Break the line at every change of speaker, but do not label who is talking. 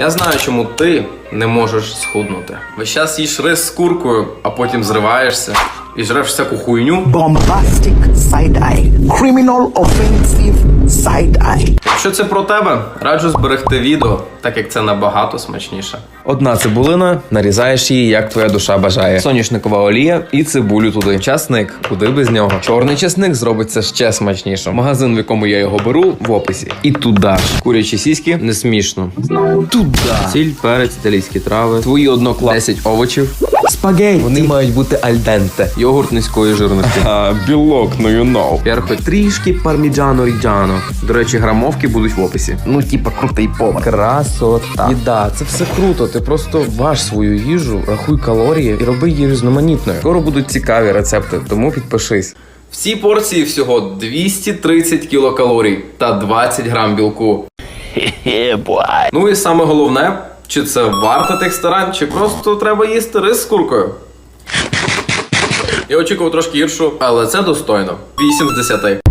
Я знаю, чому ти не можеш схуднути. Весь час їш рис з куркою, а потім зриваєшся і жреш всяку хуйню.
bombastic side eye, criminal offensive side eye.
Якщо це про тебе, раджу зберегти відео, так як це набагато смачніше.
Одна цибулина, нарізаєш її, як твоя душа бажає. Соняшникова олія і цибулю туди. Часник, куди без нього. Чорний часник зробить це ще смачніше. Магазин, в якому я його беру, в описі. І туди. Курячі сіськи не смішно. Туди. Сіль, перець, італійські трави. Твої одноклас 10 овочів. Спагетті. Вони мають бути альденте. Йогурт низької жирності. А, білок, ну you know. Перхоть трішки парміджано ріджано. До речі, грамовки будуть в описі. Ну, типа крутий повар. Красота. Їда, це все круто. Ти просто важ свою їжу, рахуй калорії і роби її різноманітною. Скоро будуть цікаві рецепти, тому підпишись.
Всі порції всього 230 кілокалорій та 20 грам білку. Ну і саме головне, чи це варто тих старань, чи просто треба їсти рис з куркою. Я очікував трошки гіршу, але це достойно. 8 з 10.